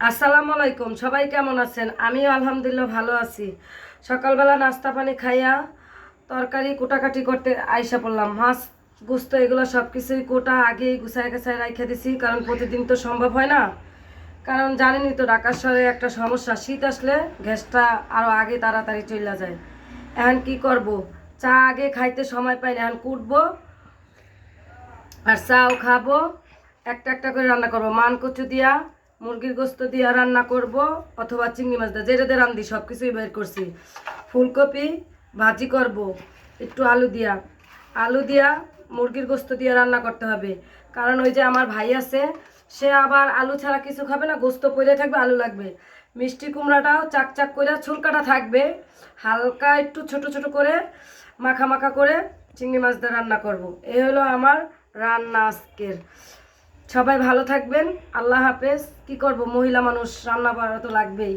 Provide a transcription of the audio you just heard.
আসসালামু আলাইকুম, সবাই কেমন আছেন? আমিও আলহামদুলিল্লাহ ভালো আছি। সকালবেলা নাস্তা পানি খাইয়া তরকারি কোটাকাটি করতে আইসা পড়লাম। মাছ, গুস্ত এগুলো সব কিছুই কোটা আগেই গুছায় গুছায় রাইখে দিছি, কারণ প্রতিদিন তো সম্ভব হয় না। কারণ জানেনই তো ঢাকা শহরে একটা সমস্যা, শীত আসলে গ্যাসটা আরও আগে তাড়াতাড়ি চলে যায়। এখন কি করব? চা আগে খাইতে সময় পাই না এখন কুটবো আর চাও খাব, একটা একটা করে রান্না করব। মান কচু দিয়া মুরগির গোস্ত দিয়ে রান্না করব, অথবা চিংড়ি মাছ দিয়া, যেটা দিয়ে রান্ধি সব কিছুই বের করছি। ফুলকপি ভাজি করব, একটু আলু দিয়া। আলু দিয়া মুরগির গোস্ত দিয়ে রান্না করতে হবে। কারণ ওই যে আমার ভাই আছে, সে আবার আলু ছাড়া কিছু খাবে না, গোস্ত পড়ে থাকবে, আলু লাগবে। মিষ্টি কুমড়াটাও চাক চাক করে ছুলকাটা থাকবে। হালকা একটু ছোট ছোট করে, মাখা মাখা করে চিংড়ি মাছ দিয়ে রান্না করব। এই হলো আমার রান্না আজকের। সবাই ভালো থাকবেন। আল্লাহ হাফেজ। কি করব? মহিলা মানুষ রান্না করা তো লাগবেই।